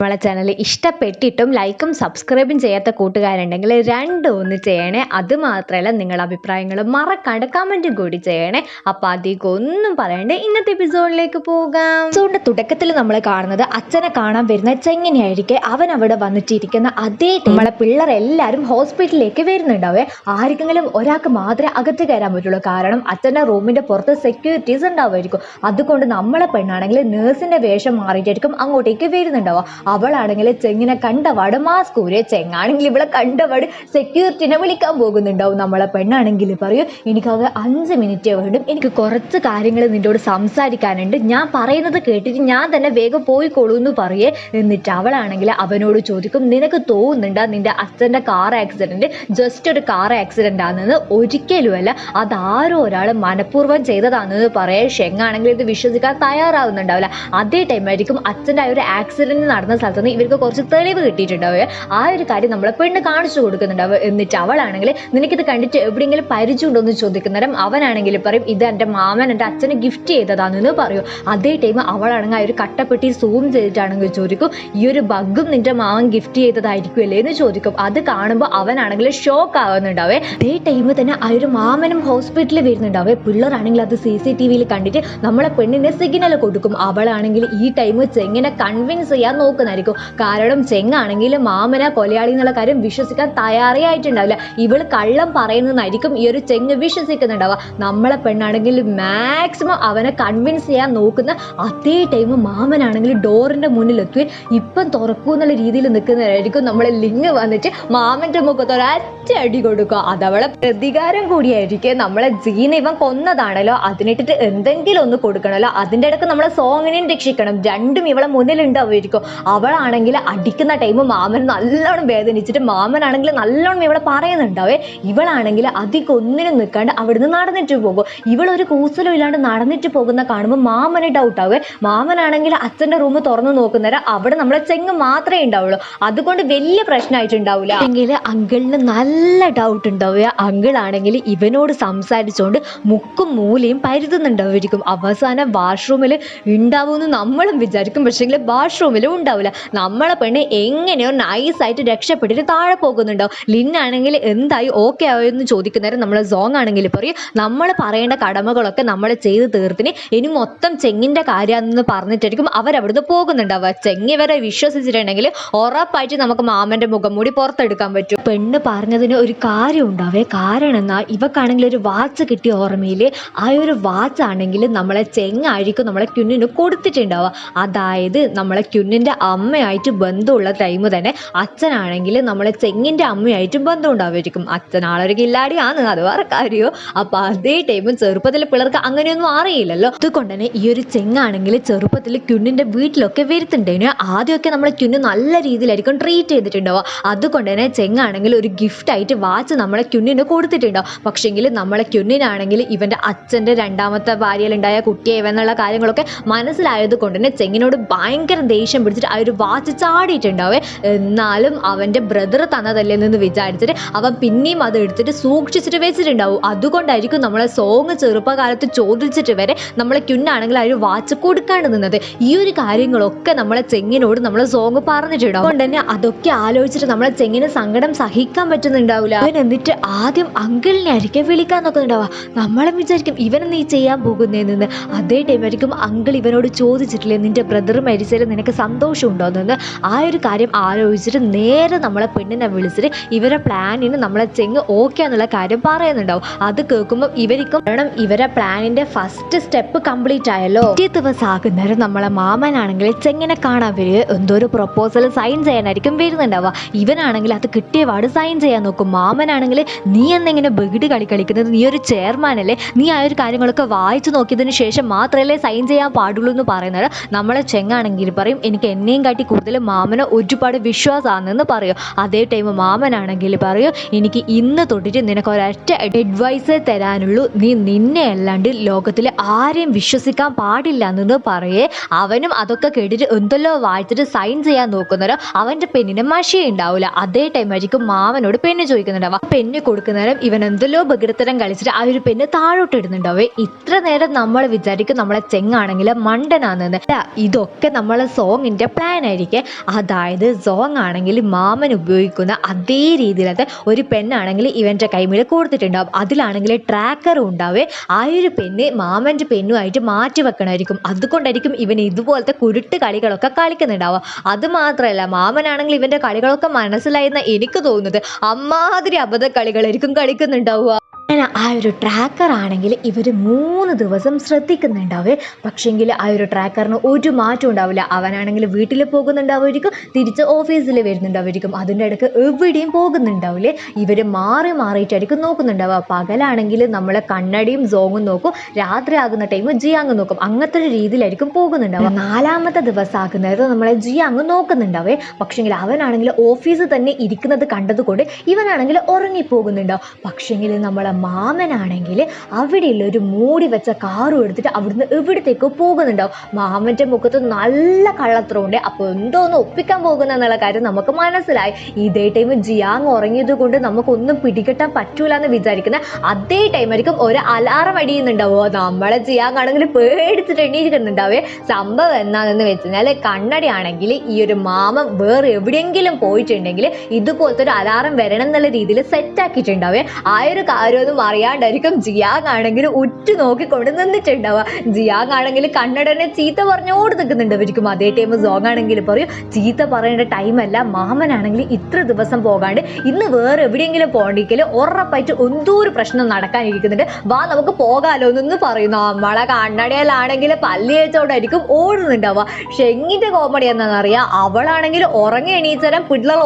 നമ്മളെ ചാനൽ ഇഷ്ടപ്പെട്ടിട്ടും ലൈക്കും സബ്സ്ക്രൈബും ചെയ്യാത്ത കൂട്ടുകാരുണ്ടെങ്കിൽ രണ്ടും ഒന്ന് ചെയ്യണേ. അത് മാത്രമല്ല നിങ്ങളുടെ അഭിപ്രായങ്ങൾ മറക്കാണ്ട് കമന്റും കൂടി ചെയ്യണേ. അപ്പോൾ അധികം ഒന്നും പറയണ്ടേ. ഇന്നത്തെ എപ്പിസോഡിലേക്ക് പോകാം. എപ്പിസോഡിന്റെ തുടക്കത്തിൽ നമ്മൾ കാണുന്നത് അച്ഛനെ കാണാൻ വരുന്ന ചെങ്ങനെയായിരിക്കെ അവൻ അവിടെ വന്നിട്ടിരിക്കുന്ന അതേ നമ്മളെ പിള്ളേർ എല്ലാവരും ഹോസ്പിറ്റലിലേക്ക് വരുന്നുണ്ടാവേ. ആർക്കെങ്കിലും ഒരാൾക്ക് മാത്രമേ അകത്ത് കയറാൻ പറ്റുള്ളൂ. കാരണം അച്ഛന്റെ റൂമിന്റെ പുറത്ത് സെക്യൂരിറ്റീസ് ഉണ്ടാവുമായിരിക്കും. അതുകൊണ്ട് നമ്മളെ പെണ്ണാണെങ്കിൽ നേഴ്സിന്റെ വേഷം മാറിയിട്ടായിരിക്കും അങ്ങോട്ടേക്ക് വരുന്നുണ്ടാവുക. അവളാണെങ്കിൽ ചെങ്ങിനെ കണ്ടപാട് മാസ്ക് ഊരെ ചെങ്ങാണെങ്കിൽ ഇവളെ കണ്ടപാട് സെക്യൂരിറ്റിനെ വിളിക്കാൻ പോകുന്നുണ്ടാവും നമ്മളെ പെണ്ണാണെങ്കിൽ പറയൂ എനിക്കത് അഞ്ച് മിനിറ്റ് വേണ്ടും. എനിക്ക് കുറച്ച് കാര്യങ്ങൾ നിന്നോട് സംസാരിക്കാനുണ്ട്. ഞാൻ പറയുന്നത് കേട്ടിട്ട് ഞാൻ തന്നെ വേഗം പോയിക്കോളൂ എന്ന് പറയേ. എന്നിട്ട് അവളാണെങ്കിൽ അവനോട് ചോദിക്കും നിനക്ക് തോന്നുന്നുണ്ടാ നിന്റെ അച്ഛന്റെ കാർ ആക്സിഡന്റ് ജസ്റ്റ് ഒരു കാർ ആക്സിഡന്റ് ആണെന്ന്? ഒരിക്കലുമല്ല അതാരോ ഒരാൾ മനഃപൂർവം ചെയ്തതാണെന്ന് പറയേ. ഷെങ്ങാണെങ്കിൽ ഇത് വിശ്വസിക്കാൻ തയ്യാറാവുന്നുണ്ടാവില്ല. അതേ ടൈമായിരിക്കും അച്ഛന്റെ ആ ഒരു ആക്സിഡന്റ് നടന്ന സ്ഥലത്ത് നിന്ന് ഇവർക്ക് കുറച്ച് തെളിവ് കിട്ടിയിട്ടുണ്ടാവുക. ആ ഒരു കാര്യം നമ്മളെ പെണ്ണ് കാണിച്ചു കൊടുക്കുന്നുണ്ടാവുക. എന്നിട്ട് അവളാണെങ്കിൽ നിനക്കിത് കണ്ടിട്ട് എവിടെയെങ്കിലും പരിചയമുണ്ടോ എന്ന് ചോദിക്കുന്നേരം അവനാണെങ്കിൽ പറയും ഇത് എന്റെ മാമൻ എന്റെ അച്ഛന് ഗിഫ്റ്റ് ചെയ്തതാണെന്ന് പറയൂ. അതേ ടൈം അവളാണെങ്കിൽ ആ ഒരു കട്ടപ്പെട്ടി സൂം ചെയ്തിട്ടാണെങ്കിൽ ചോദിക്കും ഈ ഒരു ബഗ്ഗും നിന്റെ മാമൻ ഗിഫ്റ്റ് ചെയ്തതായിരിക്കുമല്ലേ? എന്ന് ചോദിക്കും. അത് കാണുമ്പോൾ അവനാണെങ്കിൽ ഷോക്ക് ആവുന്നുണ്ടാവേ അതേ ടൈം തന്നെ ആ ഒരു മാമനും ഹോസ്പിറ്റലിൽ വരുന്നുണ്ടാവേ പിള്ളേരാണെങ്കിൽ അത് സി സി ടി വിയിൽ കണ്ടിട്ട് നമ്മളെ പെണ്ണിനെ സിഗ്നൽ കൊടുക്കും. അവളാണെങ്കിൽ ഈ ടൈം ചെങ്ങനെ കൺവിൻസ് ചെയ്യാൻ നോക്കുന്നതായിരിക്കും കാരണം ചെങ്ങാണെങ്കിൽ മാമന കൊലയാളി എന്നുള്ള കാര്യം വിശ്വസിക്കാൻ തയ്യാറേ ആയിട്ടുണ്ടാവില്ല ഇവൾ കള്ളം പറയുന്നതായിരിക്കും ഈ ഒരു ചെങ്ങ് വിശ്വസിക്കുന്നുണ്ടാവുക. നമ്മളെ പെണ്ണാണെങ്കിൽ മാക്സിമം അവനെ കൺവിൻസ് ചെയ്യാൻ നോക്കുന്ന അതേ ടൈം മാമനാണെങ്കിൽ ഡോറിന്റെ മുന്നിലെത്തി. ഇപ്പം തുറക്കൂ എന്നുള്ള രീതിയിൽ നിൽക്കുന്നതായിരിക്കും നമ്മളെ ലിങ് വന്നിട്ട് മാമന്റെ മുഖത്ത് ഒരൊറ്റ അടി കൊടുക്കുക. അതവളെ പ്രതികാരം കൂടിയായിരിക്കും. നമ്മളെ ജീന ഇവൻ കൊന്നതാണല്ലോ. അതിനിട്ടിട്ട് എന്തെങ്കിലും ഒന്ന് കൊടുക്കണമല്ലോ അതിന്റെ ഇടയ്ക്ക് നമ്മളെ സോങ്ങിനെയും രക്ഷിക്കണം. രണ്ടും ഇവളെ മുന്നിലുണ്ടാവുമായിരിക്കും. അവളാണെങ്കിൽ അടിക്കുന്ന ടൈം മാമൻ നല്ലോണം വേദനിച്ചിട്ട് മാമനാണെങ്കിൽ നല്ലോണം ഇവിടെ പറയുന്നുണ്ടാവേ. ഇവളാണെങ്കിൽ അധികം ഒന്നിനും നിൽക്കാണ്ട് അവിടുന്ന് നടന്നിട്ട് പോകും. ഇവളൊരു കൂസലും ഇല്ലാണ്ട് നടന്നിട്ട് പോകുന്ന കാണുമ്പോൾ മാമന് ഡൗട്ട് ആവുക മാമനാണെങ്കിൽ അച്ഛന്റെ റൂം തുറന്നു നോക്കുന്നേരം അവിടെ നമ്മളെ ചെങ്ങ് മാത്രമേ ഉണ്ടാവുള്ളൂ. അതുകൊണ്ട് വലിയ പ്രശ്നമായിട്ടുണ്ടാവില്ല അല്ലെങ്കിൽ അങ്കിളിന് നല്ല ഡൗട്ട് ഉണ്ടാവുക അങ്കിൾ ആണെങ്കിൽ ഇവനോട് സംസാരിച്ചുകൊണ്ട് മുക്കും മൂലയും പരുതുന്നുണ്ടാവുമായിരിക്കും അവസാനം വാഷ്റൂമിൽ ഉണ്ടാവുമെന്ന് നമ്മളും വിചാരിക്കും. പക്ഷേങ്കിൽ വാഷ്റൂമിലും ഉണ്ടാവില്ല. നമ്മളെ പെണ്ണ് എങ്ങനെയോ നൈസായിട്ട് രക്ഷപ്പെട്ടിട്ട് താഴെ പോകുന്നുണ്ടാവും. ലിന്നാണെങ്കിൽ എന്തായി ഓക്കെ ആയോ എന്ന് ചോദിക്കുന്നേരം നമ്മൾ സോങ് ആണെങ്കിൽ പറയും നമ്മൾ പറയേണ്ട കടമകളൊക്കെ നമ്മൾ ചെയ്ത് തീർത്തിന് ഇനി മൊത്തം ചെങ്ങിന്റെ കാര്യമാണെന്ന് പറഞ്ഞിട്ടായിരിക്കും അവരവിടുന്ന് പോകുന്നുണ്ടാവുക. ചെങ്ങി വരെ വിശ്വസിച്ചിട്ടുണ്ടെങ്കിൽ ഉറപ്പായിട്ട് നമുക്ക് മാമന്റെ മുഖം മൂടി പുറത്തെടുക്കാൻ പറ്റും. പെണ്ണ് പറഞ്ഞതിന് ഒരു കാര്യം ഉണ്ടാവേ. കാരണം എന്നാൽ ഇവക്കാണെങ്കിൽ ഒരു വാച്ച് കിട്ടിയ ഓർമ്മയിൽ ആ ഒരു വാച്ച് ആണെങ്കിൽ നമ്മളെ ചെങ്ങായിരിക്കും നമ്മളെ ക്യുന്നിന് കൊടുത്തിട്ടുണ്ടാവുക. അതായത് നമ്മളെ ക്യുന്നിന്റെ അമ്മയായിട്ട് ബന്ധമുള്ള ടൈം തന്നെ അച്ഛനാണെങ്കിൽ നമ്മളെ ചെങ്ങിന്റെ അമ്മയായിട്ടും ബന്ധം ഉണ്ടാവുമായിരിക്കും അച്ഛൻ ആളൊരു കില്ലാടിയാണ് അത് വേറെ കാര്യമോ അപ്പോൾ അതേ ടൈം ചെറുപ്പത്തിൽ പിള്ളേർക്ക് അങ്ങനെയൊന്നും അറിയില്ലല്ലോ. അതുകൊണ്ട് തന്നെ ഈ ഒരു ചെങ്ങാണെങ്കിൽ ചെറുപ്പത്തിൽ ക്യുന്നിന്റെ വീട്ടിലൊക്കെ വരുത്തുണ്ടേനു ആദ്യമൊക്കെ നമ്മളെ ക്യുന്ന് നല്ല രീതിയിലായിരിക്കും ട്രീറ്റ് ചെയ്തിട്ടുണ്ടാവുക. അതുകൊണ്ട് തന്നെ ചെങ്ങാണെങ്കിൽ ഒരു ഗിഫ്റ്റ് ആയിട്ട് വാച്ച് നമ്മളെ ക്യുന്നിന് കൊടുത്തിട്ടുണ്ടാവും. പക്ഷേങ്കിൽ നമ്മളെ ക്യുന്നിനാണെങ്കിൽ ഇവന്റെ അച്ഛന്റെ രണ്ടാമത്തെ ഭാര്യയിലുണ്ടായ കുട്ടിയെ എന്നുള്ള കാര്യങ്ങളൊക്കെ മനസ്സിലായത് കൊണ്ട് തന്നെ ചെങ്ങിനോട് ഭയങ്കര ദേഷ്യം പിടിച്ചിട്ട് ആ ഒരു വാച്ച് ചാടിയിട്ടുണ്ടാവേ. എന്നാലും അവന്റെ ബ്രദർ തന്നതല്ലേ എന്ന് വിചാരിച്ചിട്ട് അവൻ പിന്നെയും അത് എടുത്തിട്ട് സൂക്ഷിച്ചിട്ട് വെച്ചിട്ടുണ്ടാവും. അതുകൊണ്ടായിരിക്കും നമ്മളെ സോങ് ചെറുപ്പകാലത്ത് ചോദിച്ചിട്ട് വരെ നമ്മളെ ക്യുന്നാണെങ്കിൽ ആ ഒരു വാച്ച് കൊടുക്കാണ്ട് നിന്നത്. ഈ ഒരു കാര്യങ്ങളൊക്കെ നമ്മളെ ചെങ്ങിനോട് നമ്മളെ സോങ് പറഞ്ഞിട്ടുണ്ടാവും. അതുകൊണ്ട് തന്നെ അതൊക്കെ ആലോചിച്ചിട്ട് നമ്മളെ ചെങ്ങിന് സങ്കടം സഹിക്കാൻ പറ്റുന്നുണ്ടാവില്ല. അവൻ എന്നിട്ട് ആദ്യം അങ്കിളിനെ ആയിരിക്കും വിളിക്കാൻ നോക്കുന്നുണ്ടാവുക. നമ്മളെ വിചാരിക്കും ഇവനെ നീ ചെയ്യാൻ പോകുന്നതെന്ന് അതേ ടൈമായിരിക്കും അങ്കിൾ ഇവനോട് ചോദിച്ചിട്ടില്ലേ നിന്റെ ബ്രദർ മരിച്ചാലും നിനക്ക് സന്തോഷമുണ്ടോ? എന്ന് ആ ഒരു കാര്യം ആലോചിച്ചിട്ട് നേരെ നമ്മളെ പെണ്ണിനെ വിളിച്ചിട്ട് ഇവരെ പ്ലാനിന് നമ്മളെ ചെങ്ങ് ഓക്കെ എന്നുള്ള കാര്യം പറയുന്നുണ്ടാവും. അത് കേൾക്കുമ്പോൾ ഇവർക്കും കാരണം ഇവരെ പ്ലാനിന്റെ ഫസ്റ്റ് സ്റ്റെപ്പ് കംപ്ലീറ്റ് ആയല്ലോ. പിറ്റേ ദിവസം ആകുന്നേരം നമ്മളെ മാമനാണെങ്കിൽ ചെങ്ങനെ കാണാൻ വരിക. എന്തോ ഒരു പ്രൊപ്പോസൽ സൈൻ ചെയ്യാനായിരിക്കും വരുന്നുണ്ടാവുക. ഇവനാണെങ്കിൽ അത് കിട്ടിയ പാട് സൈൻ ചെയ്യാൻ നോക്കും. മാമനാണെങ്കിൽ നീ എന്നിങ്ങനെ ബഗിഡ് കളി കളിക്കുന്നത് നീ ഒരു ചെയർമാൻ അല്ലേ? നീ ആ ഒരു കാര്യങ്ങളൊക്കെ വായിച്ചു നോക്കിയതിന് ശേഷം മാത്രമല്ലേ സൈൻ ചെയ്യാൻ പാടുള്ളൂ എന്ന് പറയുന്നത്. നമ്മളെ ചെങ്ങാണെങ്കിൽ പറയും എനിക്ക് എന്നെയും കാട്ടി കൂടുതൽ മാമന് ഒരുപാട് വിശ്വാസമാണെന്ന് പറയും. അതേ ടൈം മാമനാണെങ്കിൽ പറയും എനിക്ക് ഇന്ന് തൊട്ടിട്ട് നിനക്ക് ഒരൊറ്റ അഡ്വൈസ് തരാനുള്ളൂ. നീ നിന്നെ അല്ലാണ്ട് ലോകത്തിൽ ആരെയും വിശ്വസിക്കാൻ പാടില്ല എന്ന് പറയേ. അവനും അതൊക്കെ കേട്ടിട്ട് എന്തെല്ലോ വായിച്ചിട്ട് സൈൻ ചെയ്യാൻ നോക്കുന്നവരോ അവന്റെ പെണ്ണിന് മഷി ഉണ്ടാവില്ല അതേ ടൈം ആയിരിക്കും മാമനോട് പെണ്ണ് ചോദിക്കുന്നുണ്ടാവുക. പെണ്ണ് കൊടുക്കുന്നേരം ഇവൻ എന്തെല്ലോ ബഗിടത്തരം കളിച്ചിട്ട് ആ ഒരു പെണ്ണ് താഴോട്ട് ഇടുന്നുണ്ടാവേ. ഇത്ര നേരം നമ്മൾ വിചാരിക്കും നമ്മളെ ചെങ്ങാണെങ്കിൽ മണ്ടനാണെന്ന്. ഇതൊക്കെ നമ്മളെ സോങ്ങിന്റെ പ്ലാൻ പ്ലാൻ ആയിരിക്കും അതായത് സോങ് ആണെങ്കിൽ മാമൻ ഉപയോഗിക്കുന്ന അതേ രീതിയിലത്തെ ഒരു പെണ്ണാണെങ്കിൽ ഇവന്റെ കൈമിൽ കൊടുത്തിട്ടുണ്ടാവും. അതിലാണെങ്കിൽ ട്രാക്കറും ഉണ്ടാവേ ആ ഒരു പെണ്ണ് മാമന്റെ പെണ്ണുമായിട്ട് മാറ്റി വെക്കണമായിരിക്കും. അതുകൊണ്ടായിരിക്കും ഇവൻ ഇതുപോലത്തെ കുരുട്ട് കളികളൊക്കെ കളിക്കുന്നുണ്ടാവുക. അത് മാത്രമല്ല മാമനാണെങ്കിൽ ഇവന്റെ കളികളൊക്കെ മനസ്സിലായെന്ന് എനിക്ക് തോന്നുന്നത്. അമ്മാതിരി അബദ്ധ കളികളായിരിക്കും കളിക്കുന്നുണ്ടാവുക. അങ്ങനെ ആ ഒരു ട്രാക്കർ ആണെങ്കിൽ ഇവർ മൂന്ന് ദിവസം ശ്രദ്ധിക്കുന്നുണ്ടാവേ. പക്ഷേങ്കിൽ ആ ഒരു ട്രാക്കറിന് ഒരു മാറ്റം ഉണ്ടാവില്ല. അവനാണെങ്കിൽ വീട്ടിൽ പോകുന്നുണ്ടാവുമായിരിക്കും തിരിച്ച് ഓഫീസിൽ വരുന്നുണ്ടാവുമായിരിക്കും. അതിന്റെ ഇടയ്ക്ക് എവിടെയും പോകുന്നുണ്ടാവില്ലേ? ഇവർ മാറി മാറിയിട്ടായിരിക്കും നോക്കുന്നുണ്ടാവുക. പകലാണെങ്കിൽ നമ്മളെ കണ്ണടിയും സോങ്ങും നോക്കും രാത്രി ആകുന്ന ടൈം ജിയാങ് നോക്കും. അങ്ങനത്തെ ഒരു രീതിയിലായിരിക്കും പോകുന്നുണ്ടാവുക. നാലാമത്തെ ദിവസം ആകുന്നത് നമ്മളെ ജിയാങ് നോക്കുന്നുണ്ടാവേ. പക്ഷേങ്കിൽ അവനാണെങ്കിൽ ഓഫീസിൽ തന്നെ ഇരിക്കുന്നത് കണ്ടതുകൊണ്ട് ഇവനാണെങ്കിൽ ഉറങ്ങിപ്പോകുന്നുണ്ടാവും. പക്ഷേങ്കിൽ നമ്മളെ മാമനാണെങ്കിൽ അവിടെയുള്ള ഒരു മൂടി വെച്ച കാറും എടുത്തിട്ട് അവിടുന്ന് എവിടത്തേക്കോ പോകുന്നുണ്ടാവും. മാമന്റെ മുഖത്ത് നല്ല കള്ളത്രമുണ്ട് അപ്പോൾ എന്തോ ഒന്ന് ഒപ്പിക്കാൻ പോകുന്ന എന്നുള്ള കാര്യം നമുക്ക് മനസ്സിലായി. ഇതേ ടൈം ജിയാങ് ഉറങ്ങിയത് കൊണ്ട് നമുക്കൊന്നും പിടികെട്ടാൻ പറ്റൂല എന്ന് വിചാരിക്കുന്ന അതേ ടൈം ആയിരിക്കും ഒരു അലാറം അടിയുന്നുണ്ടാവുക. നമ്മളെ ജിയാങ് ആണെങ്കിൽ പേടിച്ചിട്ട് എണീക്കുന്നുണ്ടാവേ സംഭവം എന്താണെന്ന് വെച്ച് കഴിഞ്ഞാൽ കണ്ണടി ആണെങ്കിൽ ഈ ഒരു മാമം വേറെ എവിടെയെങ്കിലും പോയിട്ടുണ്ടെങ്കിൽ ഇതുപോലത്തെ ഒരു അലാറം വരണം എന്നുള്ള രീതിയിൽ സെറ്റ് ആക്കിയിട്ടുണ്ടാവേ. ആ ഒരു കാര്യമൊന്നും അറിയാണ്ടായിരിക്കും ജിയാങ് ആണെങ്കിൽ ഉറ്റു നോക്കിക്കൊണ്ട് നിന്നിട്ടുണ്ടാവുക. ജിയാങ് ആണെങ്കിൽ കണ്ണടനെ ചീത്ത പറഞ്ഞോട് നിൽക്കുന്നുണ്ട്. ഇവർക്കും അതേ ടൈം സോങ് ആണെങ്കിൽ പറയും. ചീത്ത പറയേണ്ട ടൈമല്ല മാമനാണെങ്കിൽ ഇത്ര ദിവസം പോകാണ്ട് ഇന്ന് വേറെ എവിടെയെങ്കിലും പോകണ്ടെങ്കിൽ ഉറപ്പായിട്ട് എന്തോ ഒരു പ്രശ്നം നടക്കാനിരിക്കുന്നുണ്ട്. വാ നമുക്ക് പോകാലോ എന്ന് പറയുന്നു. നമ്മളെ കണ്ണടയിലാണെങ്കിൽ പല്ലി അയച്ചോണ്ടായിരിക്കും ഓടുന്നുണ്ടാവുക. ഷെങ്ങിന്റെ കോമഡി എന്താണെന്നറിയാം? അവളാണെങ്കിൽ ഉറങ്ങി എണീച്ചാലും പിള്ളേർ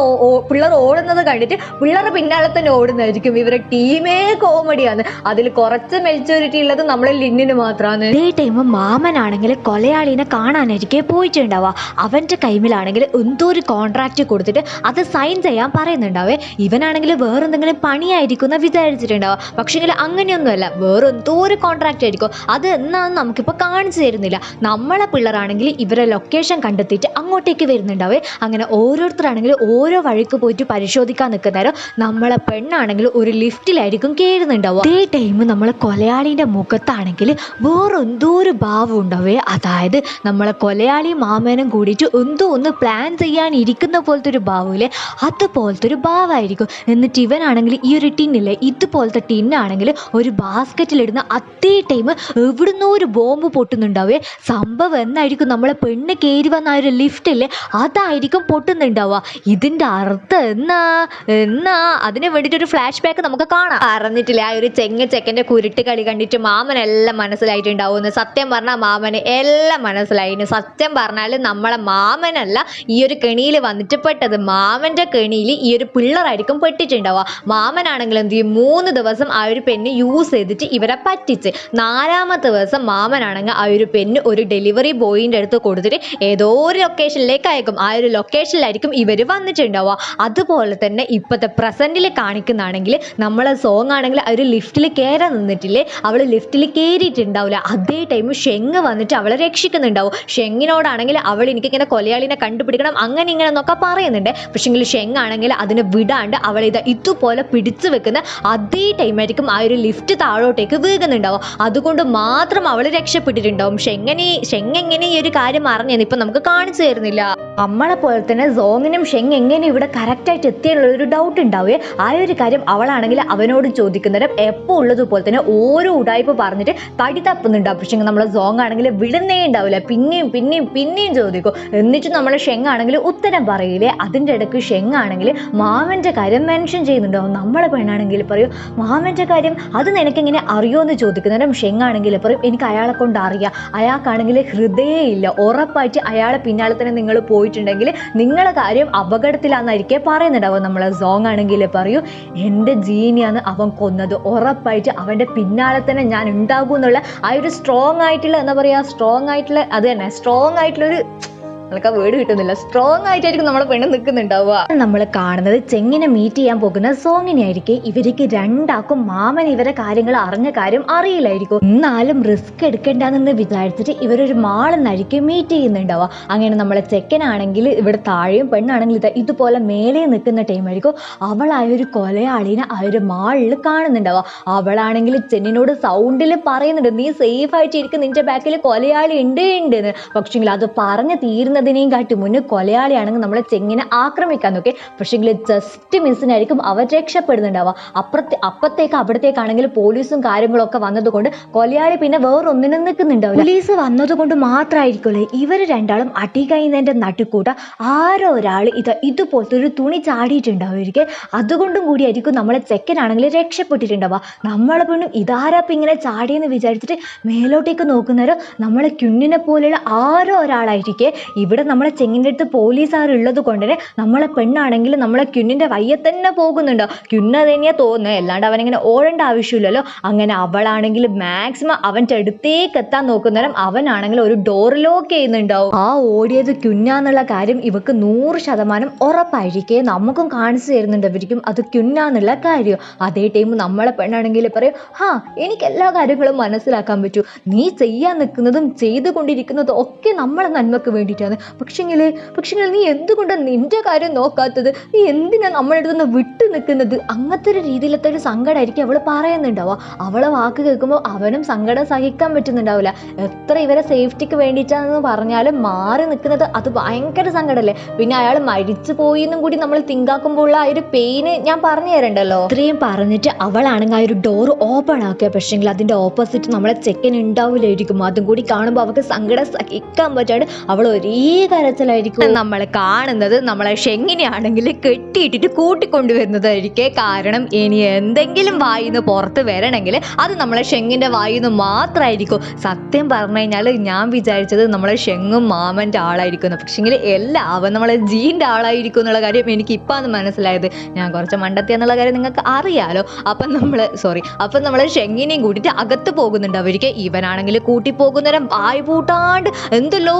പിള്ളേർ ഓടുന്നത് കണ്ടിട്ട് പിള്ളർ പിന്നാലെ തന്നെ ഓടുന്നതായിരിക്കും. ഇവരെ ടീമേ കോമഡിയാണ്. അതിൽ കുറച്ച് മെച്ചൂരിറ്റി ഉള്ളത് നമ്മളെ ലിന്നിന് മാത്രമാണ് ഇതേ ടൈം മാമനാണെങ്കിൽ കൊലയാളിനെ കാണാനായിരിക്കും പോയിട്ടുണ്ടാവുക. അവന്റെ കൈമിലാണെങ്കിൽ എന്തോ ഒരു കോൺട്രാക്റ്റ് കൊടുത്തിട്ട് അത് സൈൻ ചെയ്യാൻ പറയുന്നുണ്ടാവേ. ഇവനാണെങ്കിൽ വേറെ എന്തെങ്കിലും പണിയായിരിക്കും എന്ന് വിചാരിച്ചിട്ടുണ്ടാവുക പക്ഷേങ്കിൽ അങ്ങനെയൊന്നുമല്ല. വേറെ എന്തോ ഒരു കോൺട്രാക്റ്റ് ആയിരിക്കും. അത് എന്നാന്ന് നമുക്കിപ്പോൾ കാണിച്ചു തരുന്നില്ല. നമ്മളെ പിള്ളേരാണെങ്കിൽ ഇവരെ ലൊക്കേഷൻ കണ്ടെത്തിയിട്ട് അങ്ങോട്ടേക്ക് വരുന്നുണ്ടാവേ. അങ്ങനെ ഓരോരുത്തരാണെങ്കിൽ ഓരോ വഴിക്ക് പോയിട്ട് പരിശോധിക്കാൻ നിൽക്കുന്നേരം നമ്മളെ പെണ്ണാണെങ്കിൽ ഒരു ലിഫ്റ്റിലായിരിക്കും കയറുന്നുണ്ടാവുക അതേ ടൈം നമ്മളെ കൊലയാളിന്റെ മുഖത്താണെങ്കിൽ വേറെ എന്തോ ഒരു ഭാവം ഉണ്ടാവേ? അതായത് നമ്മളെ കൊലയാളി മാമനും കൂടിയിട്ട് എന്തോ ഒന്ന് പ്ലാൻ ചെയ്യാൻ ഇരിക്കുന്ന പോലത്തെ ഒരു ഭാവമില്ലേ? അതുപോലത്തെ ഒരു ഭാവമായിരിക്കും എന്നിട്ട് ഇവനാണെങ്കിൽ ഈ ഒരു ടിന്നില്ലേ ഇതുപോലത്തെ ടിന്നാണെങ്കിൽ ഒരു ബാസ്ക്കറ്റിലിടുന്ന അതേ ടൈം എവിടുന്നോ ഒരു ബോംബ് പൊട്ടുന്നുണ്ടാവേ? സംഭവം എന്നായിരിക്കും നമ്മളെ പെണ്ണ് കയറി വന്ന ആ ഒരു ലിഫ്റ്റില്ലേ അതായിരിക്കും പൊട്ടുന്നുണ്ടാവുക. ഇതിന്റെ അർത്ഥം എന്നാ? എന്നാ? അതിന് വേണ്ടിയിട്ടൊരു ഫ്ലാഷ് ബാക്ക് നമുക്ക് കാണാം. പറഞ്ഞിട്ടില്ല ആ ഒരു ചെങ്ങ ചെക്കന്റെ കുരുട്ട് കളി കണ്ടിട്ട് മാമനെല്ലാം മനസ്സിലായിട്ടുണ്ടാവുമെന്ന് സത്യം പറഞ്ഞാൽ മാമന് എല്ലാം മനസ്സിലായിരുന്നു സത്യം പറഞ്ഞാൽ നമ്മളെ മാമനല്ല ഈ ഒരു കെണിയിൽ വന്നിട്ട് പെട്ടത്. മാമന്റെ കെണിയിൽ ഈ ഒരു പിള്ളറായിരിക്കും പെട്ടിട്ടുണ്ടാവുക. മാമനാണെങ്കിൽ എന്ത് ചെയ്യും? മൂന്ന് ദിവസം ആ ഒരു പെണ്ണ് യൂസ് ചെയ്തിട്ട് ഇവരെ പറ്റിച്ച്. നാലാമത്തെ ദിവസം മാമനാണെങ്കിൽ ആ ഒരു പെണ്ണ് ഒരു ഡെലിവറി ബോയിന്റെ അടുത്ത് കൊടുത്തിട്ട് ഏതോ ഒരു ലൊക്കേഷനിലേക്ക് അയക്കും. ആ ഒരു ലൊക്കേഷനിലായിരിക്കും ഇവർ വന്നിട്ടുണ്ടാവുക. അതുപോലെ തന്നെ ഇപ്പോഴത്തെ പ്രസന്റിൽ കാണിക്കുന്നതാണെങ്കിൽ നമ്മളെ സോങ് ആണെങ്കിൽ ഒരു ലിഫ്റ്റിൽ കയറാൻ നിന്നിട്ടില്ലേ? അവൾ ലിഫ്റ്റിൽ കയറിയിട്ടുണ്ടാവില്ല അതേ ടൈം ഷെങ് വന്നിട്ട് അവളെ രക്ഷിക്കുന്നുണ്ടാവും. ഷെങ്ങിനോടാണെങ്കിൽ അവൾ എനിക്കിങ്ങനെ കൊലയാളിനെ കണ്ടുപിടിക്കണം അങ്ങനെ ഇങ്ങനെ എന്നൊക്കെ പറയുന്നുണ്ട്. പക്ഷെങ്കിൽ ഷെങ് ആണെങ്കിൽ അതിനെ വിടാണ്ട് അവൾ ഇത് ഇതുപോലെ പിടിച്ചു വെക്കുന്ന അതേ ടൈമായിരിക്കും ആ ഒരു ലിഫ്റ്റ് താഴോട്ടേക്ക് വീകുന്നുണ്ടാവും അതുകൊണ്ട് മാത്രം അവൾ രക്ഷപ്പെട്ടിട്ടുണ്ടാവും. ഷെങ്ങനെ ഷെങ് എങ്ങനെ ഈ ഒരു കാര്യം അറിഞ്ഞെന്ന് ഇപ്പം നമുക്ക് കാണിച്ചു തരുന്നില്ല. നമ്മളെ പോലെ തന്നെ സോങ്ങിനും ഷെങ് എങ്ങനെ ഇവിടെ കറക്റ്റായിട്ട് എത്തിയുള്ള ഒരു ഡൗട്ട് ഉണ്ടാവുകയെ ആ ഒരു കാര്യം അവളാണെങ്കിൽ അവനോട് ചോദിക്കുന്നേരം എപ്പോൾ ഉള്ളതുപോലെ തന്നെ ഓരോ ഉടായ്പ പറഞ്ഞിട്ട് തടി തപ്പുന്നുണ്ടാവും പക്ഷേ നമ്മളെ സോങ് ആണെങ്കിൽ വിടുന്നേ ഉണ്ടാവില്ല. പിന്നെയും പിന്നെയും പിന്നെയും ചോദിക്കും. എന്നിട്ട് നമ്മളെ ഷെങ് ആണെങ്കിൽ ഉത്തരം പറയില്ലേ? അതിന്റെ ഇടയ്ക്ക് ഷെങ് ആണെങ്കിൽ മാമന്റെ കാര്യം മെൻഷൻ ചെയ്യുന്നുണ്ടാവും നമ്മളെ പെണ്ണാണെങ്കിൽ പറയും മാമന്റെ കാര്യം അത് നിനക്കെങ്ങനെ അറിയോ എന്ന് ചോദിക്കുന്നേരം ഷെങ് ആണെങ്കിൽ പറയും എനിക്ക് അയാളെ കൊണ്ട് അറിയാം. അയാൾക്കാണെങ്കിൽ ഹൃദയേ ഇല്ല. ഉറപ്പായിട്ട് അയാളെ പിന്നാലെ തന്നെ നിങ്ങൾ പോയിട്ടുണ്ടെങ്കിൽ നിങ്ങളെ കാര്യം അപകടത്തിലാണെന്നായിരിക്കെ പറയുന്നുണ്ടാവും? നമ്മൾ സോങ് ആണെങ്കിൽ പറയൂ. എന്റെ ജീനിയാണ് അവൻ കൊന്നത് ഉറപ്പായിട്ട് അവന്റെ പിന്നാലെ തന്നെ ഞാൻ ഉണ്ടാകും എന്നുള്ള ആ ഒരു സ്ട്രോങ് ആയിട്ടുള്ള എന്താ പറയുക സ്ട്രോങ് ആയിട്ടുള്ള അത് തന്നെ സ്ട്രോങ് ആയിട്ടുള്ളൊരു നമുക്ക് ആ വേർഡ് കിട്ടുന്നില്ല. സ്ട്രോങ് ആയിട്ടായിരിക്കും നമ്മളെ പെണ്ണ് നിൽക്കുന്നുണ്ടാവുക. നമ്മൾ കാണുന്നത് ചെങ്ങിനെ മീറ്റ് ചെയ്യാൻ പോകുന്ന സോങ്ങിനെ ആയിരിക്കും. ഇവർക്ക് രണ്ടാക്കും മാമൻ ഇവരെ കാര്യങ്ങൾ അറിഞ്ഞ കാര്യം അറിയില്ലായിരിക്കും. എന്നാലും റിസ്ക് എടുക്കേണ്ടെന്ന് വിചാരിച്ചിട്ട് ഇവരൊരു മാളെന്നായിരിക്കും മീറ്റ് ചെയ്യുന്നുണ്ടാവുക. അങ്ങനെ നമ്മളെ ചെക്കനാണെങ്കിൽ ഇവിടെ താഴെയും പെണ്ണാണെങ്കിൽ ഇതാ ഇതുപോലെ മേലെ നിൽക്കുന്ന ടൈമായിരിക്കും അവളായ ഒരു കൊലയാളിനെ ആ ഒരു മാളിൽ കാണുന്നുണ്ടാവുക. അവളാണെങ്കിൽ ചെന്നിനോട് സൗണ്ടിൽ പറയുന്നുണ്ട് നീ സേഫ് ആയിട്ട് ഇരിക്കും നിന്റെ ബാക്കിൽ കൊലയാളി ഉണ്ട് ഉണ്ട് പക്ഷെ പക്ഷെങ്കിൽ അത് പറഞ്ഞു തീരുന്ന ചെയ്യുന്നതിനെയും കാട്ടി മുന്നേ കൊലയാളിയാണെങ്കിൽ നമ്മളെ ചെങ്ങിനെ ആക്രമിക്കാൻ നോക്കി. പക്ഷേങ്കിൽ ജസ്റ്റ് മിസ്സിനായിരിക്കും അവർ രക്ഷപ്പെടുന്നുണ്ടാവുക. അപ്പുറത്തെ അപ്പത്തേക്ക് അവിടത്തേക്കാണെങ്കിൽ പോലീസും കാര്യങ്ങളൊക്കെ വന്നതുകൊണ്ട് കൊലയാളി പിന്നെ വേറൊന്നിനും നിൽക്കുന്നുണ്ടാവില്ല. പോലീസ് വന്നതുകൊണ്ട് മാത്രമായിരിക്കുമല്ലേ? ഇവർ രണ്ടാളും അടി കഴിയുന്നതിന്റെ നടുക്കൂട്ട ആരോ ഒരാൾ ഇത് ഇതുപോലത്തെ ഒരു തുണി ചാടിയിട്ടുണ്ടാവുമായിരിക്കും. അതുകൊണ്ടും കൂടിയായിരിക്കും നമ്മളെ ചെക്കനാണെങ്കിൽ രക്ഷപ്പെട്ടിട്ടുണ്ടാവുക. നമ്മളെ പെണ്ണും ഇതാരപ്പം ഇങ്ങനെ ചാടിയെന്ന് വിചാരിച്ചിട്ട് മേലോട്ടേക്ക് നോക്കുന്നവരോ നമ്മളെ ക്യുണ്ണിനെ പോലെയുള്ള ആരോ ഒരാളായിരിക്കെ. ഇവിടെ നമ്മളെ ചെങ്ങിന്റെ അടുത്ത് പോലീസുകാർ ഉള്ളത് കൊണ്ട് തന്നെ നമ്മളെ പെണ്ണാണെങ്കിൽ നമ്മളെ ക്യുന്നിന്റെ വയ്യ തന്നെ പോകുന്നുണ്ടോ. ക്യുന്ന തന്നെയാ തോന്നുന്നത്. അല്ലാണ്ട് അവനിങ്ങനെ ഓടേണ്ട ആവശ്യമില്ലല്ലോ. അങ്ങനെ അവളാണെങ്കിൽ മാക്സിമം അവന്റെ അടുത്തേക്ക് എത്താൻ നോക്കുന്നേരം അവനാണെങ്കിൽ ഒരു ഡോർ ലോക്ക് ചെയ്യുന്നുണ്ടാവും. ആ ഓടിയത് ക്യുന്നാന്നുള്ള കാര്യം ഇവക്ക് നൂറ് ശതമാനം ഉറപ്പായിരിക്കേ നമുക്കും കാണിച്ചു തരുന്നുണ്ട് ഇവരിക്കും. അത് ക്യുന്നാന്നുള്ള കാര്യം. അതേ ടൈം നമ്മളെ പെണ്ണാണെങ്കിൽ പറയും ഹാ എനിക്ക് എല്ലാ കാര്യങ്ങളും മനസ്സിലാക്കാൻ പറ്റൂ. നീ ചെയ്യാൻ നിൽക്കുന്നതും ചെയ്തുകൊണ്ടിരിക്കുന്നതും ഒക്കെ നമ്മളെ നന്മക്ക് വേണ്ടിയിട്ടാണ്. പക്ഷെങ്കിൽ പക്ഷെങ്കിൽ നീ എന്തുകൊണ്ടാണ് നിന്റെ കാര്യം നോക്കാത്തത്? നീ എന്തിനാ നമ്മളെ അടുത്ത് നിന്ന് വിട്ടു നിൽക്കുന്നത്? അങ്ങനത്തെ ഒരു രീതിയിലത്തെ ഒരു സങ്കടമായിരിക്കും അവൾ പറയുന്നുണ്ടാവുക. അവളെ വാക്ക് കേൾക്കുമ്പോൾ അവനും സങ്കടം സഹിക്കാൻ പറ്റുന്നുണ്ടാവില്ല. എത്ര ഇവരെ സേഫ്റ്റിക്ക് വേണ്ടിയിട്ടാണെന്ന് പറഞ്ഞാലും മാറി നിൽക്കുന്നത് അത് ഭയങ്കര സങ്കടമല്ലേ പിന്നെ അയാൾ മരിച്ചു പോയി എന്നും കൂടി നമ്മൾ തിങ്കാക്കുമ്പോൾ ഉള്ള ആ ഒരു പെയിന് ഞാൻ പറഞ്ഞു തരണ്ടല്ലോ? ഇത്രയും പറഞ്ഞിട്ട് അവളാണെങ്കിൽ ആ ഒരു ഡോർ ഓപ്പൺ ആക്കുക. പക്ഷേങ്കിൽ അതിന്റെ ഓപ്പോസിറ്റ് നമ്മളെ ചെക്കൻ ഉണ്ടാവില്ലായിരിക്കും. അതും കൂടി കാണുമ്പോൾ അവൾക്ക് സങ്കടം സഹിക്കാൻ പറ്റാണ്ട് അവൾ ഒരേ കരച്ചിലായിരിക്കും നമ്മൾ കാണുന്നത് നമ്മളെ ഷെങ്ങിനെയാണെങ്കിൽ കെട്ടിയിട്ടിട്ട് കൂട്ടിക്കൊണ്ടുവരുന്നതായിരിക്കേ കാരണം ഇനി എന്തെങ്കിലും വായിന്ന് പുറത്ത് വരണമെങ്കിൽ അത് നമ്മളെ ഷെങ്ങിന്റെ വായിന്ന് മാത്രമായിരിക്കും. സത്യം പറഞ്ഞു കഴിഞ്ഞാൽ ഞാൻ വിചാരിച്ചത് നമ്മളെ ഷെങ്ങും മാമന്റെ ആളായിരിക്കും പക്ഷെങ്കിൽ എല്ലാ അവൻ നമ്മളെ ജീന്റെ ആളായിരിക്കും എന്നുള്ള കാര്യം എനിക്ക് ഇപ്പാണ് മനസ്സിലായത്. ഞാൻ കുറച്ച് മണ്ടത്തി എന്നുള്ള കാര്യം നിങ്ങൾക്ക് അറിയാലോ. അപ്പം നമ്മൾ സോറി അപ്പം നമ്മളെ ഷെങ്ങിനെയും കൂട്ടിയിട്ട് അകത്ത് പോകുന്നുണ്ട് അവർക്ക്. ഇവനാണെങ്കിൽ കൂട്ടി പോകുന്നേരം വായ് എന്തല്ലോ എന്തെല്ലോ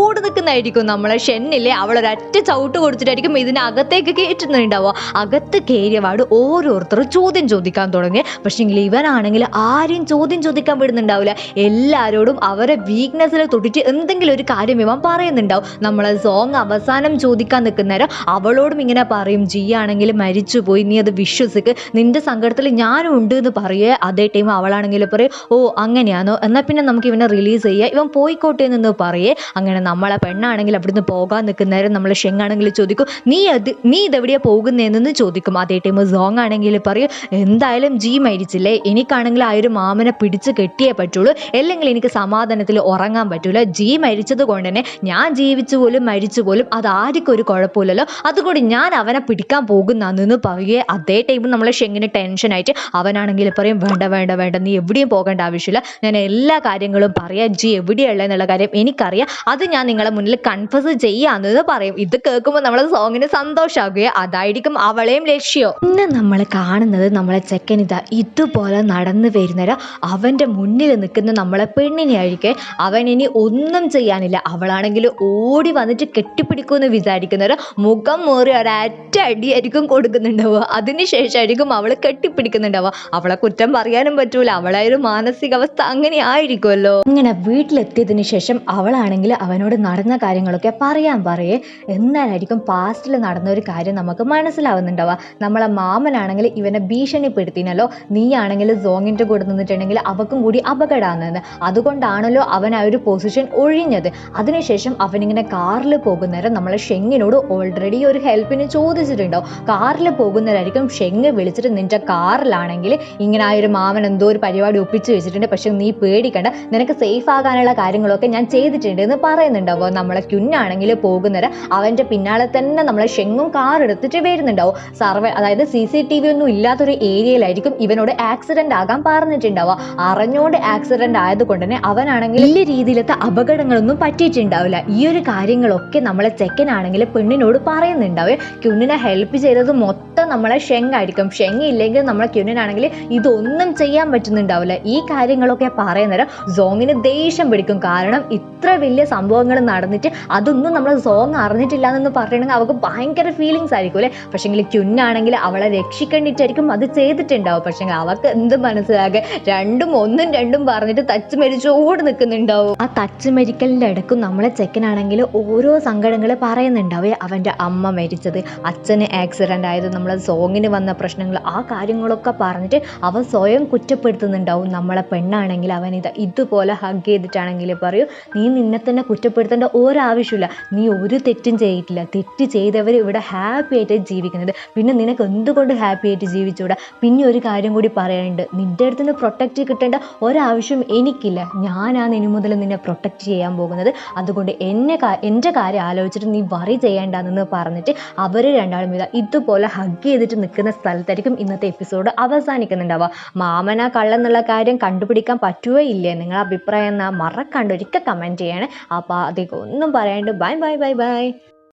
സംസാരിച്ചോട് നിൽക്കുന്നതായിരിക്കും നമ്മളെ ഷെന്നില്ലേ അവളൊരൊറ്റ ചവിട്ട് കൊടുത്തിട്ടായിരിക്കും ഇതിനകത്തേക്ക് കയറ്റുന്നുണ്ടാവുക. അകത്ത് കയറിയപാട് ഓരോരുത്തർ ചോദ്യം ചോദിക്കാൻ തുടങ്ങി. പക്ഷേങ്കിൽ ഇവനാണെങ്കിൽ ആരെയും ചോദ്യം ചോദിക്കാൻ വിടുന്നുണ്ടാവില്ല. എല്ലാവരോടും അവരെ വീക്ക്നെസ്സിൽ തൊട്ടിട്ട് എന്തെങ്കിലും ഒരു കാര്യം ഇവൻ പറയുന്നുണ്ടാവും. നമ്മളെ സോങ് അവസാനം ചോദിക്കാൻ നിൽക്കുന്നേരം അവളോടും ഇങ്ങനെ പറയും. ജി ആണെങ്കിൽ മരിച്ചു പോയി നീ അത് വിശ്വസിക്ക്. നിന്റെ സങ്കടത്തിൽ ഞാനും ഉണ്ട് എന്ന് പറയേ. അതേ ടൈം അവളാണെങ്കിൽ പറയും ഓ അങ്ങനെയാണോ എന്നാൽ പിന്നെ നമുക്ക് ഇവനെ റിലീസ് ചെയ്യാം. ഇവൻ പോയിക്കോട്ടെ എന്ന് പറയേ. അങ്ങനെ നമ്മളെ പെണ്ണാണെങ്കിൽ അവിടുന്ന് പോകാൻ നിൽക്കുന്നേരം നമ്മൾ ഷെങ്ങാണെങ്കിൽ ചോദിക്കും നീ അത് നീ ഇതെവിടെയാ പോകുന്നതെന്ന് ചോദിക്കും. അതേ ടൈം സോങ് ആണെങ്കിൽ പറയും എന്തായാലും ജീ മരിച്ചില്ലേ എനിക്കാണെങ്കിൽ ആ ഒരു മാമനെ പിടിച്ച് കെട്ടിയേ പറ്റുള്ളൂ. അല്ലെങ്കിൽ എനിക്ക് സമാധാനത്തിൽ ഉറങ്ങാൻ പറ്റൂല. ജീ മരിച്ചത് കൊണ്ട് തന്നെ ഞാൻ ജീവിച്ചു പോലും മരിച്ചു പോലും അത് ആർക്കും ഒരു കുഴപ്പമില്ലല്ലോ. അതുകൊണ്ട് ഞാൻ അവനെ പിടിക്കാൻ പോകുന്നതെന്ന് പറയുകയെ അതേ ടൈം നമ്മളെ ഷെങ്ങിന് ടെൻഷനായിട്ട് അവനാണെങ്കിൽ പറയും വേണ്ട വേണ്ട വേണ്ട. നീ എവിടെയും പോകേണ്ട ആവശ്യമില്ല. ഞാൻ എല്ലാ കാര്യങ്ങളും പറയാം. ജി എവിടെയുള്ള എന്നുള്ള കാര്യം എനിക്കറിയാം. അത് ഞാൻ നിങ്ങളെ മുന്നിൽ കൺഫസ് ചെയ്യാന്ന് പറയും. ഇത് കേൾക്കുമ്പോൾ നമ്മൾ സോങ്ങിന് സന്തോഷമാകുകയോ അതായിരിക്കും അവളെയും ലക്ഷ്യം. ഇന്ന് നമ്മൾ കാണുന്നത് നമ്മളെ ചെക്കൻ ഇതാ ഇതുപോലെ നടന്നു വരുന്നൊരു അവന്റെ മുന്നിൽ നിൽക്കുന്ന നമ്മളെ പെണ്ണിനെ ആയിരിക്കെ. അവൻ ഇനി ഒന്നും ചെയ്യാനില്ല. അവളാണെങ്കിൽ ഓടി വന്നിട്ട് കെട്ടിപ്പിടിക്കുമെന്ന് വിചാരിക്കുന്നവർ മുഖം മോറി ഒരറ്റ അടിയായിരിക്കും കൊടുക്കുന്നുണ്ടാവുക. അതിനുശേഷമായിരിക്കും അവൾ കെട്ടിപ്പിടിക്കുന്നുണ്ടാവുക. അവളെ കുറ്റം പറയാനും പറ്റൂല. അവളെ ഒരു മാനസികാവസ്ഥ അങ്ങനെ ആയിരിക്കുമല്ലോ. ഇങ്ങനെ വീട്ടിലെത്തിയതിനു ശേഷം അവളാണെങ്കിൽ അവനോട് നടന്ന കാര്യങ്ങളൊക്കെ പറയാൻ പറയേ. എന്നാലായിരിക്കും പാസ്റ്റിൽ നടന്ന ഒരു കാര്യം നമുക്ക് മനസ്സിലാവുന്നുണ്ടാവുക. നമ്മളെ മാമനാണെങ്കിൽ ഇവനെ ഭീഷണിപ്പെടുത്തിനല്ലോ നീയാണെങ്കിൽ സോങ്ങിന്റെ കൂടെ നിന്നിട്ടുണ്ടെങ്കിൽ അവക്കും കൂടി അപകടമാണെന്ന് അതുകൊണ്ടാണല്ലോ അവൻ ആ ഒരു പൊസിഷൻ ഒഴിഞ്ഞത്. അതിനുശേഷം അവനിങ്ങനെ കാറിൽ പോകുന്നേരം നമ്മളെ ഷെങ്ങിനോട് ഓൾറെഡി ഒരു ഹെൽപ്പിന് ചോദിച്ചിട്ടുണ്ടാവും. കാറിൽ പോകുന്നവരായിരിക്കും ഷെങ്ങ് വിളിച്ചിട്ട് നിന്റെ കാറിലാണെങ്കിൽ ഇങ്ങനെ ആ ഒരു മാമൻ എന്തോ ഒരു പരിപാടി ഒപ്പിച്ച് വെച്ചിട്ടുണ്ട്. പക്ഷെ നീ പേടിക്കണ്ട. നിനക്ക് സേഫ് ആകാനുള്ള കാര്യങ്ങളൊക്കെ ഞാൻ ചെയ്തിട്ടുണ്ട് എന്ന് പറയുന്നുണ്ടാവും നമ്മളെ കുഞ്ഞാണെങ്കിൽ പോകുന്നവരെ അവന്റെ പിന്നാലെ തന്നെ നമ്മളെ ഷെങ്ങും കാർ എടുത്തിട്ട് വരുന്നുണ്ടാവും. സർവേ അതായത് സി സി ടി വി ഒന്നും ഇല്ലാത്തൊരു ഏരിയയിലായിരിക്കും ഇവനോട് ആക്സിഡന്റ് ആകാൻ പറഞ്ഞിട്ടുണ്ടാവുക. അറിഞ്ഞുകൊണ്ട് ആക്സിഡന്റ് ആയതുകൊണ്ട് തന്നെ അവനാണെങ്കിൽ വലിയ രീതിയിലത്തെ അപകടങ്ങളൊന്നും പറ്റിയിട്ടുണ്ടാവില്ല. ഈ ഒരു കാര്യങ്ങളൊക്കെ നമ്മളെ ചെക്കനാണെങ്കിൽ പെണ്ണിനോട് പറയുന്നുണ്ടാവേ. ക്യുന്നിനെ ഹെൽപ്പ് ചെയ്തത് മൊത്തം നമ്മളെ ഷെങ് ആയിരിക്കും ഷെങ് ഇല്ലെങ്കിൽ നമ്മളെ ക്യുന്നിനാണെങ്കിൽ ഇതൊന്നും ചെയ്യാൻ പറ്റുന്നുണ്ടാവില്ല. ഈ കാര്യങ്ങളൊക്കെ പറയുന്നത് സോങ്ങിന് ദേഷ്യം പിടിക്കും. കാരണം ഇത്ര വലിയ സംഭവങ്ങൾ നടന്നിട്ട് അതൊന്നും നമ്മൾ സോങ് അറിഞ്ഞിട്ടില്ല എന്ന് പറഞ്ഞിട്ടുണ്ടെങ്കിൽ അവൾക്ക് ഭയങ്കര ഫീലിങ്സ് ആയിരിക്കും അല്ലേ? പക്ഷേങ്കിൽ ക്യുന്നാണെങ്കിൽ അവളെ രക്ഷിക്കേണ്ടിട്ടായിരിക്കും അത് ചെയ്തിട്ടുണ്ടാവും പക്ഷേ അവർക്ക് എന്ത് മനസ്സിലാകെ രണ്ടും ഒന്നും രണ്ടും പറഞ്ഞിട്ട് തച്ച് മരിച്ചോട് നിൽക്കുന്നുണ്ടാവും ആ തച്ച് മരിക്കലിന്റെ ഇടയ്ക്കും നമ്മളെ ചെക്കനാണെങ്കിൽ ഓരോ സങ്കടങ്ങൾ പറയുന്നുണ്ടാവേ. അവന്റെ അമ്മ മരിച്ചത് അച്ഛന് ആക്സിഡന്റ് ആയത് നമ്മളെ സോങ്ങിന് വന്ന പ്രശ്നങ്ങൾ ആ കാര്യങ്ങളൊക്കെ പറഞ്ഞിട്ട് അവൻ സ്വയം കുറ്റപ്പെടുത്തുന്നുണ്ടാവും. നമ്മളെ പെണ്ണാണെങ്കിൽ അവൻ ഇത് ഇതുപോലെ ഹഗ് ചെയ്തിട്ടാണെങ്കിൽ പറയൂ നീ നിന്നെ തന്നെ കുറ്റപ്പെടുത്തേണ്ട ഒരാവശ്യമില്ല നീ ഒരു തെറ്റും ചെയ്തിട്ടില്ല. തെറ്റ് ചെയ്തവർ ഇവിടെ ഹാപ്പി ആയിട്ട് ജീവിക്കുന്നത് പിന്നെ നിനക്ക് എന്തുകൊണ്ട് ഹാപ്പി ആയിട്ട് ജീവിച്ചുകൂടാ പിന്നെ ഒരു കാര്യം കൂടി പറയാനുണ്ട്. നിന്റെ അടുത്ത് നിന്ന് പ്രൊട്ടക്റ്റ് കിട്ടേണ്ട ഒരാവശ്യം എനിക്കില്ല. ഞാനാണ് ഇനി മുതൽ നിന്നെ പ്രൊട്ടക്റ്റ് ചെയ്യാൻ പോകുന്നത്. അതുകൊണ്ട് എന്നെ എന്റെ കാര്യം ആലോചിച്ചിട്ട് നീ വറി ചെയ്യേണ്ടെന്ന് പറഞ്ഞിട്ട് അവർ രണ്ടാളും ഇതാ ഇതുപോലെ ഹഗ് ചെയ്തിട്ട് നിൽക്കുന്ന സ്ഥലത്തായിരിക്കും ഇന്നത്തെ എപ്പിസോഡ് അവസാനിക്കുന്നുണ്ടാവുക. മാമന കള്ളെന്നുള്ള കാര്യം കണ്ടുപിടിക്കാൻ പറ്റുകയോ ഇല്ലേ? നിങ്ങളുടെ അഭിപ്രായം എന്നാൽ മറക്കാണ്ട് ഒരിക്കൽ കമന്റ് ചെയ്യണേ. അപ്പോൾ അധികം ഒന്നും പറയാണ്ട് ബൈ ബൈ ബൈ ബൈ.